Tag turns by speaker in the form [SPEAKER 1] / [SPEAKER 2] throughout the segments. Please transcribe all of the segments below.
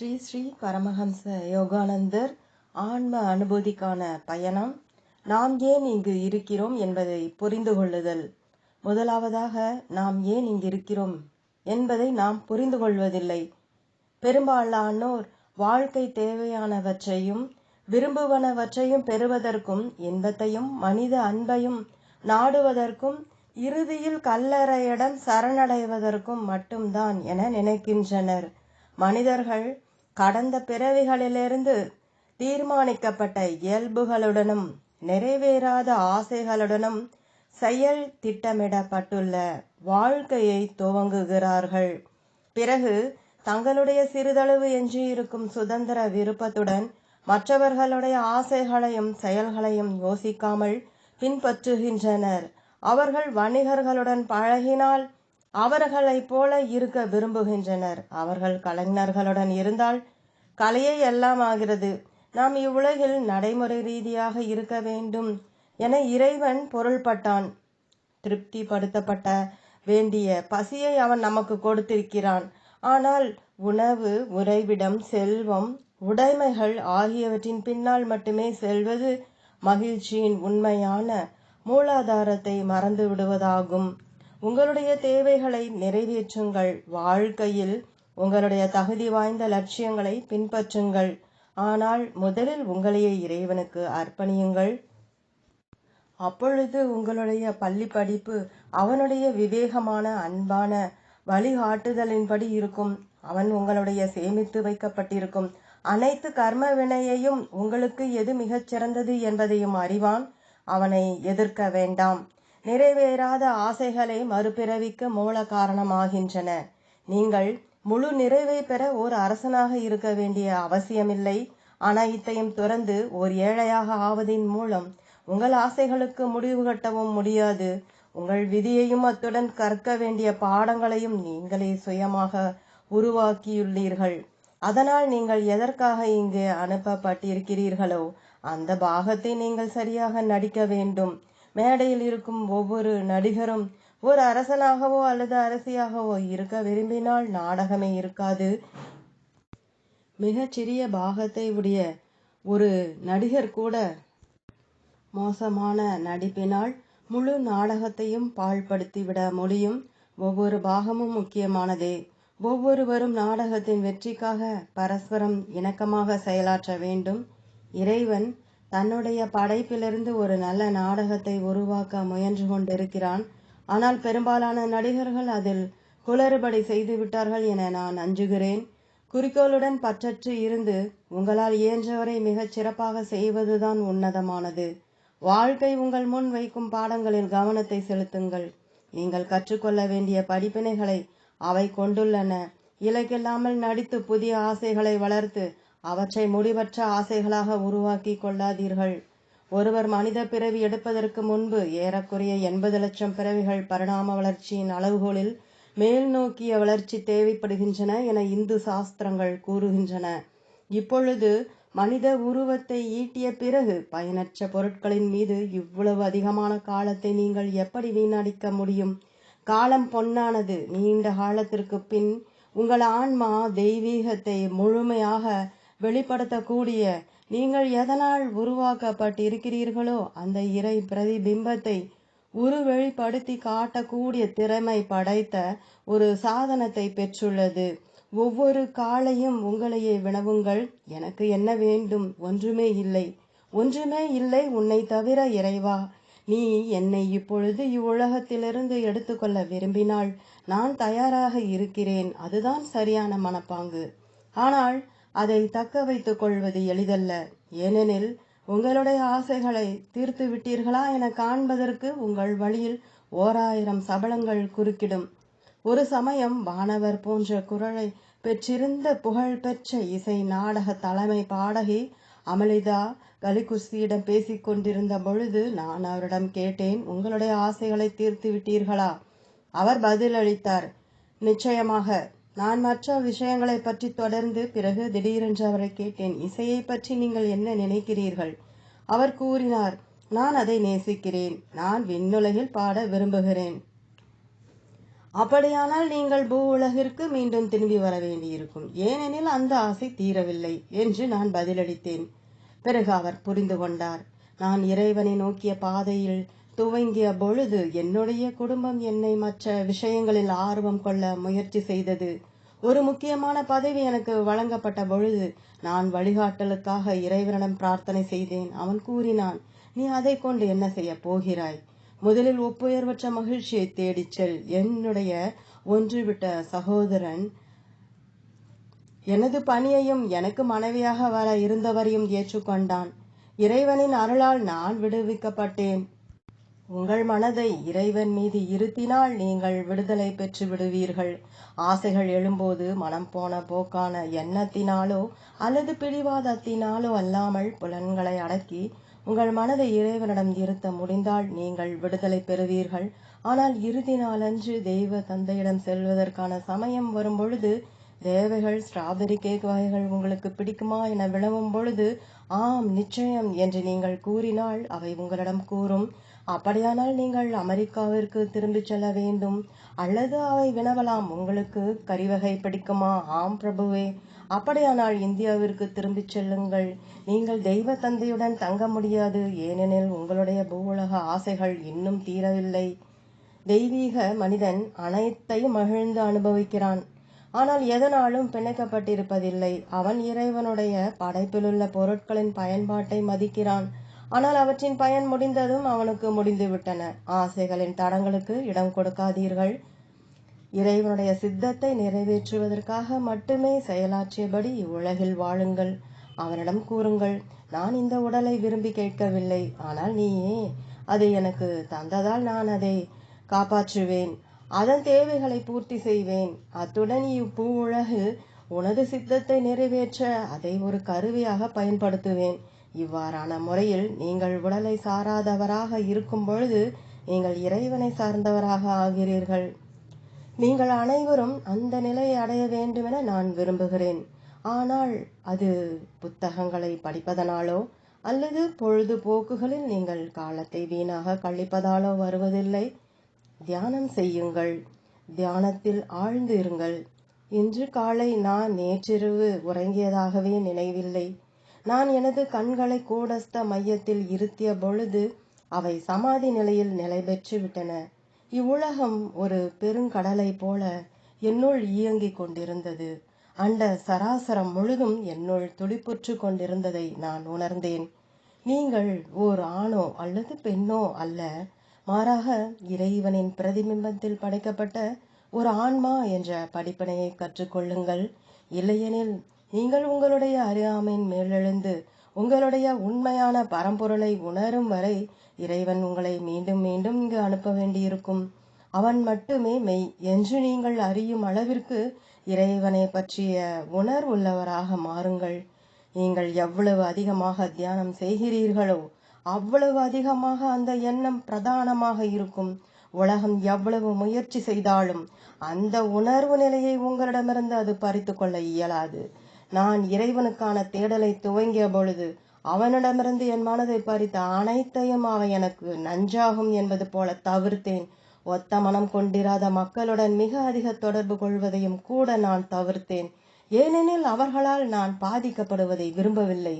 [SPEAKER 1] ஸ்ரீ ஸ்ரீ பரமஹம்ச யோகானந்தர் ஆன்ம அனுபூதிக்கான பயணம். நாம் ஏன் இங்கு இருக்கிறோம் என்பதை புரிந்து கொள்ளுதல். முதலாவதாக நாம் ஏன் இங்கு இருக்கிறோம் என்பதை நாம் புரிந்து கொள்வதில்லை. பெரும்பாலானோர் வாழ்க்கை தேவையானவற்றையும் விரும்புவனவற்றையும் பெறுவதற்கும் இன்பத்தையும் மனித அன்பையும் நாடுவதற்கும் இறுதியில் கல்லறையிடம் சரணடைவதற்கும் மட்டும்தான் என நினைக்கின்றனர். மனிதர்கள் கடந்த பிறவிகளிலிருந்து தீர்மானிக்கப்பட்ட இயல்புகளுடனும் நிறைவேறாத ஆசைகளுடனும் செயல் திட்டமிடப்பட்டுள்ள வாழ்க்கையை துவங்குகிறார்கள். பிறகு தங்களுடைய சிறிதளவு எஞ்சியிருக்கும் சுதந்திர விருப்பத்துடன் மற்றவர்களுடைய ஆசைகளையும் செயல்களையும் யோசிக்காமல் பின்பற்றுகின்றனர். அவர்கள் வணிகர்களுடன் பழகினால் அவர்களைப் போல இருக்க விரும்புகின்றனர். அவர்கள் கலைஞர்களுடன் இருந்தால் கலையே எல்லாம் ஆகிறது. நாம் இவ்வுலகில் நடைமுறை ரீதியாக இருக்க வேண்டும் என இறைவன் பொருள்பட்டான். திருப்திப்படுத்தப்பட்ட வேண்டிய பசியை அவன் நமக்கு கொடுத்திருக்கிறான். ஆனால் உணவு உறைவிடம் செல்வம் உடைமைகள் ஆகியவற்றின் பின்னால் மட்டுமே செல்வது மகிழ்ச்சியின் உண்மையான மூலாதாரத்தை மறந்து விடுவதாகும் உங்களுடைய தேவைகளை நிறைவேற்றுங்கள். வாழ்க்கையில் உங்களுடைய தகுதி வாய்ந்த லட்சியங்களை பின்பற்றுங்கள். ஆனால் முதலில் உங்களையே இறைவனுக்கு அர்ப்பணியுங்கள். அப்பொழுது உங்களுடைய பள்ளி படிப்பு அவனுடைய விவேகமான அன்பான வழிகாட்டுதலின்படி இருக்கும். அவன் உங்களுடைய சேமித்து வைக்கப்பட்டிருக்கும். அனைத்து கர்ம வினையையும் உங்களுக்கு எது மிகச் சிறந்தது என்பதையும் அறிவான். அவனை எதிர்க்க வேண்டாம். நிறைவேறாத ஆசைகளை மறுபிறவிக்கு மூல காரணமாகின்றன. நீங்கள் முழு நிறைவை பெற ஓர் அரசனாக இருக்க வேண்டிய அவசியமில்லை. அனைத்தையும் துறந்து ஓர் ஏழையாக ஆவதின் மூலம் உங்கள் ஆசைகளுக்கு முடிவு கட்டவும் முடியாது. உங்கள் விதியையும் அத்துடன் கற்க வேண்டிய பாடங்களையும் நீங்களே சுயமாக உருவாக்கியுள்ளீர்கள். அதனால் நீங்கள் எதற்காக இங்கே அனுப்பப்பட்டிருக்கிறீர்களோ அந்த பாகத்தை நீங்கள் சரியாக நடிக்க வேண்டும். மேடையில் இருக்கும் ஒவ்வொரு நடிகரும் ஒரு அரசனாகவோ அல்லது அரசியாகவோ இருக்க விரும்பினால் நாடகமே இருக்காது. மிகச்சிறிய பாகத்தை உடைய ஒரு நடிகர் கூட மோசமான நடிப்பினால் முழு நாடகத்தையும் பாழ்படுத்திவிட முடியும். ஒவ்வொரு பாகமும் முக்கியமானதே. ஒவ்வொருவரும் நாடகத்தின் வெற்றிக்காக பரஸ்பரம் இணக்கமாக செயலாற்ற வேண்டும். இறைவன் தன்னுடைய படைப்பிலிருந்து ஒரு நல்ல நாடகத்தை உருவாக்க முயன்று கொண்டிருக்கிறான். ஆனால் பெரும்பாலான நடிகர்கள் அதில் குளறுபடி செய்து விட்டார்கள் என நான் அஞ்சுகிறேன். குறிக்கோளுடன் பற்றற்று இருந்து உங்களால் இயன்றவரை மிகச் சிறப்பாக செய்வதுதான் உன்னதமானது. வாழ்க்கை உங்கள் முன் வைக்கும் பாடங்களில் கவனத்தை செலுத்துங்கள். நீங்கள் கற்றுக்கொள்ள வேண்டிய படிப்பினைகளை அவை கொண்டுள்ளன. இலக்கில்லாமல் நடித்து புதிய ஆசைகளை வளர்த்து அவற்றை முடிவற்ற ஆசைகளாக உருவாக்கி கொள்ளாதீர்கள். ஒருவர் மனித பிறவி எடுப்பதற்கு முன்பு ஏறக்குறைய எண்பது லட்சம் பிறவிகள் பரிணாம வளர்ச்சியின் அளவுகோலில் மேல் நோக்கிய வளர்ச்சி தேவைப்படுகின்றன என இந்து சாஸ்திரங்கள் கூறுகின்றன. இப்பொழுது மனித உருவத்தை ஈட்டிய பிறகு பயனற்ற பொருட்களின் மீது இவ்வளவு அதிகமான காலத்தை நீங்கள் எப்படி வீணடிக்க முடியும்? காலம் பொன்னானது. நீண்ட காலத்திற்கு பின் உங்கள் ஆன்மா தெய்வீகத்தை முழுமையாக வெளிப்படுத்தக்கூடிய நீங்கள் எதனால் உருவாக்கப்பட்டிருக்கிறீர்களோ அந்த இறை பிரதிபிம்பத்தை உருவெளிப்படுத்தி காட்டக்கூடிய திறமை படைத்த ஒரு சாதனத்தை பெற்றுள்ளது. ஒவ்வொரு காலையும் உங்களையே வினவுங்கள். எனக்கு என்ன வேண்டும்? ஒன்றுமே இல்லை. ஒன்றுமே இல்லை உன்னை தவிர இறைவா. நீ என்னை இப்பொழுது இவ்வுலகத்திலிருந்து எடுத்துக்கொள்ள விரும்பினால் நான் தயாராக இருக்கிறேன். அதுதான் சரியான மனப்பாங்கு. ஆனால் அதை தக்க வைத்துக் கொள்வது எளிதல்ல. ஏனெனில் உங்களுடைய ஆசைகளை தீர்த்து விட்டீர்களா என காண்பதற்கு உங்கள் வழியில் ஓராயிரம் சபலங்கள் குறுக்கிடும். ஒரு சமயம் வானவர் போன்ற குரலை பெற்றிருந்த புகழ்பெற்ற இசை நாடக தலைமை பாடகி அமலிதா கலிகுஸ்தியிடம் பேசிக் கொண்டிருந்த பொழுது நான் அவரிடம் கேட்டேன் உங்களுடைய ஆசைகளை தீர்த்து விட்டீர்களா அவர் பதிலளித்தார் நிச்சயமாக. நான் மற்ற விஷயங்களை பற்றி தொடர்ந்து பிறகு திடீரென்று அவரை கேட்டேன். இசையை பற்றி நீங்கள் என்ன நினைக்கிறீர்கள்? அவர் கூறினார் நான் அதை நேசிக்கிறேன். நான் விண்ணுலகில் பாட விரும்புகிறேன். அப்படியானால் நீங்கள் பூ உலகிற்கு மீண்டும் திரும்பி வர வேண்டியிருக்கும். ஏனெனில் அந்த ஆசை தீரவில்லை என்று நான் பதிலளித்தேன். பிறகு அவர் புரிந்து கொண்டார் நான் இறைவனை நோக்கிய பாதையில் துவங்கிய பொழுது என்னுடைய குடும்பம் என்னை மற்ற விஷயங்களில் ஆர்வம் கொள்ள முயற்சி செய்தது. ஒரு முக்கியமான பதவி எனக்கு வழங்கப்பட்ட பொழுது நான் வழிகாட்டலுக்காக இறைவனிடம் பிரார்த்தனை செய்தேன். அவன் கூறினான் நீ அதை கொண்டு என்ன செய்ய போகிறாய்? முதலில் ஒப்புயர்வற்ற மகிழ்ச்சியை தேடிச் செல். என்னுடைய ஒன்றுவிட்ட சகோதரன் எனது பணியையும் எனக்கு மனைவியாக வர இருந்தவரையும் ஏற்றுக்கொண்டான். இறைவனின் அருளால் நான் விடுவிக்கப்பட்டேன். உங்கள் மனதை இறைவன் மீது இருத்தினால் நீங்கள் விடுதலை பெற்று விடுவீர்கள். ஆசைகள் எழும்போது மனம் போன போக்கான எண்ணத்தினாலோ அல்லது பிடிவாதத்தினாலோ அல்லாமல் புலன்களை அடக்கி உங்கள் மனதை இறைவனிடம் இருத்த முடிந்தால் நீங்கள் விடுதலை பெறுவீர்கள். ஆனால் இறுதி நாளன்று தெய்வ தந்தையிடம் செல்வதற்கான சமயம் வரும்பொழுது தேவைகள் ஸ்ட்ராபெரி கேக் வகைகள் உங்களுக்கு பிடிக்குமா என வினவும் பொழுது ஆம் நிச்சயம் என்று நீங்கள் கூறினால் அவை உங்களிடம் கூறும். அப்படியானால் நீங்கள் அமெரிக்காவிற்கு திரும்பிச் செல்ல வேண்டும். அல்லது அவை வினவலாம். உங்களுக்கு கறிவகை பிடிக்குமா? ஆம் பிரபுவே. அப்படியானால் இந்தியாவிற்கு திரும்பிச் செல்லுங்கள். நீங்கள் தெய்வ தந்தையுடன் தங்க முடியாது. ஏனெனில் உங்களுடைய பூவுலக ஆசைகள் இன்னும் தீரவில்லை. தெய்வீக மனிதன் அனைத்தையும் மகிழ்ந்து அனுபவிக்கிறான். ஆனால் எதனாலும் பிணைக்கப்பட்டிருப்பதில்லை. அவன் இறைவனுடைய படைப்பிலுள்ள பொருட்களின் பயன்பாட்டை மதிக்கிறான். ஆனால் அவற்றின் பயன் முடிந்ததும் அவனுக்கு முடிந்துவிட்டன. ஆசைகளின் தடங்களுக்கு இடம் கொடுக்காதீர்கள். இறைவனுடைய சித்தத்தை நிறைவேற்றுவதற்காக மட்டுமே செயலாற்றியபடி உலகில் வாழுங்கள். அவனிடம் கூறுங்கள் நான் இந்த உடலை விரும்பி கேட்கவில்லை. ஆனால் நீயே அதை எனக்கு தந்ததால் நான் அதை காப்பாற்றுவேன். அதன் தேவைகளை பூர்த்தி செய்வேன். அத்துடன் இப்பூ உலகு உனது சித்தத்தை நிறைவேற்ற அதை ஒரு கருவியாக பயன்படுத்துவேன். இவ்வாறான முறையில் நீங்கள் உடலை சாராதவராக இருக்கும் பொழுது நீங்கள் இறைவனை சார்ந்தவராக ஆகிறீர்கள். நீங்கள் அனைவரும் அந்த நிலையை அடைய வேண்டுமென நான் விரும்புகிறேன். ஆனால் அது புத்தகங்களை படிப்பதனாலோ அல்லது பொழுதுபோக்குகளில் நீங்கள் காலத்தை வீணாக கழிப்பதாலோ வருவதில்லை. தியானம் செய்யுங்கள். தியானத்தில் ஆழ்ந்து இருங்கள் இன்று காலை நான் நேற்றிரவு உறங்கியதாகவே நினைவில்லை. நான் எனது கண்களை கூடஸ்த மையத்தில் இருத்திய பொழுது அவை சமாதி நிலையில் நிலை பெற்று விட்டன. இவ்வுலகம் ஒரு பெருங்கடலை போல என்னுள் இயங்கிக் கொண்டிருந்தது. அண்ட சராசரம் முழுதும் என்னுள் துடிப்புற்று கொண்டிருந்ததை நான் உணர்ந்தேன். நீங்கள் ஓர் ஆணோ அல்லது பெண்ணோ அல்ல. மாறாக இறைவனின் பிரதிபிம்பத்தில் படைக்கப்பட்ட ஒரு ஆன்மா என்ற படிப்பினையை கற்றுக்கொள்ளுங்கள் இல்லையெனில் நீங்கள் உங்களுடைய அறியாமையின் மேலெழுந்து உங்களுடைய உண்மையான பரம்பொருளை உணரும் வரை இறைவன் உங்களை மீண்டும் மீண்டும் இங்கு அனுப்ப வேண்டியிருக்கும். அவன் மட்டுமே மெய் என்று நீங்கள் அறியும் அளவிற்கு இறைவனை பற்றிய உணர்வுள்ளவராக மாறுங்கள். நீங்கள் எவ்வளவு அதிகமாக தியானம் செய்கிறீர்களோ அவ்வளவு அதிகமாக அந்த எண்ணம் பிரதானமாக இருக்கும். உலகம் எவ்வளவு முயற்சி செய்தாலும் அந்த உணர்வு நிலையை உங்களிடமிருந்து அது பறித்து கொள்ள இயலாது. நான் இறைவனுக்கான தேடலை துவங்கிய பொழுது அவனிடமிருந்து என் மனதை பறித்த அனைத்தையும் அவன் எனக்கு நஞ்சாகும் என்பது போல தவிர்த்தேன். ஒத்த மனம் கொண்டிராத மக்களுடன் மிக அதிக தொடர்பு கொள்வதையும் கூட நான் தவிர்த்தேன். ஏனெனில் அவர்களால் நான் பாதிக்கப்படுவதை விரும்பவில்லை.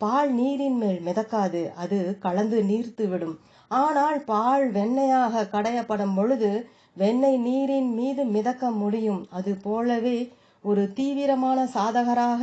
[SPEAKER 1] பால் நீரின் மேல் மிதக்காது அது கலந்து நீர்த்து விடும் ஆனால் பால் வெண்ணையாக கடையப்படும் பொழுது வெண்ணெய் நீரின் மீது மிதக்க முடியும். அது போலவே ஒரு தீவிரமான சாதகராக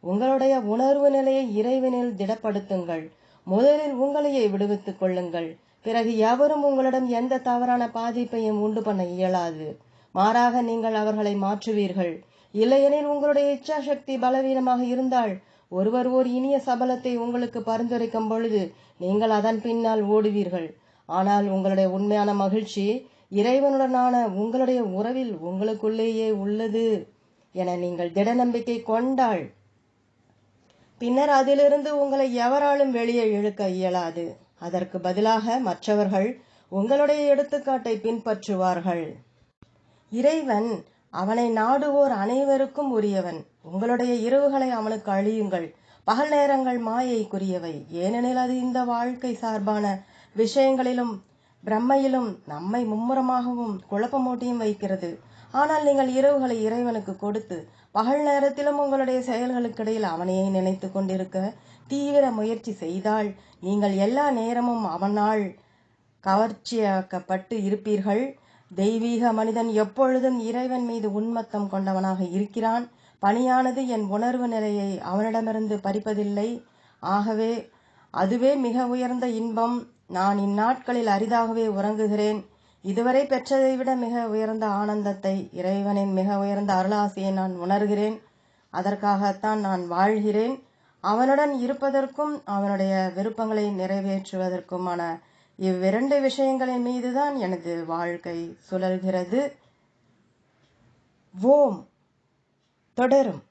[SPEAKER 1] உங்களுடைய உணர்வு நிலையை இறைவனில் திடப்படுத்துங்கள். முதலில் உங்களையே விடுவித்துக் கொள்ளுங்கள். பிறகு எவரும் உங்களிடம் எந்த தவறான பாதிப்பையும் உண்டு பண்ண இயலாது. மாறாக நீங்கள் அவர்களை மாற்றுவீர்கள். இல்லையெனில் உங்களுடைய இச்சாசக்தி பலவீனமாக இருந்தால் ஒருவர் ஓர் இனிய சபலத்தை உங்களுக்கு பரிந்துரைக்கும் பொழுது நீங்கள் அதன் பின்னால் ஓடுவீர்கள். ஆனால் உங்களுடைய உண்மையான மகிழ்ச்சி இறைவனுடனான உங்களுடைய உறவில் உங்களுக்குள்ளேயே உள்ளது. என நீங்கள் திட நம்பிக்கை கொண்டாள். பின்னர் அதிலிருந்து உங்களை எவராலும் வெளியே இழுக்க இயலாது. அதற்கு பதிலாக மற்றவர்கள் உங்களுடைய எடுத்துக்காட்டை பின்பற்றுவார்கள். இறைவன் அவனை நாடுவோர் அனைவருக்கும் உரியவன். உங்களுடைய இரவுகளை அவனுக்கு அழியுங்கள். பகல் நேரங்கள் மாயைக்குரியவை. ஏனெனில் அது இந்த வாழ்க்கை சார்பான விஷயங்களிலும் பிரம்மையிலும் நம்மை மும்முரமாகவும் குழப்பமூட்டியும் வைக்கிறது. ஆனால் நீங்கள் இரவுகளை இறைவனுக்கு கொடுத்து பகல் நேரத்திலும் உங்களுடைய செயல்களுக்கிடையில் அவனையே நினைத்து கொண்டிருக்க தீவிர முயற்சி செய்தால் நீங்கள் எல்லா நேரமும் அவனால் கவர்ச்சியாக்கப்பட்டு இருப்பீர்கள். தெய்வீக மனிதன் எப்பொழுதும் இறைவன் மீது உன்மத்தம் கொண்டவனாக இருக்கிறான். பணியானது என் உணர்வு நிலையை அவனிடமிருந்து பறிப்பதில்லை. ஆகவே அதுவே மிக உயர்ந்த இன்பம். நான் இந்நாட்களில் அரிதாகவே உறங்குகிறேன். இதுவரை பெற்றதை விட மிக உயர்ந்த ஆனந்தத்தை இறைவனின் மிக உயர்ந்த அருளாசியை நான் உணர்கிறேன். அதற்காகத்தான் நான் வாழ்கிறேன். அவனுடன் இருப்பதற்கும் அவனுடைய விருப்பங்களை நிறைவேற்றுவதற்குமான இவ்விரண்டு விஷயங்களின் மீதுதான் எனது வாழ்க்கை சுழல்கிறது. ஓம். தொடரும்.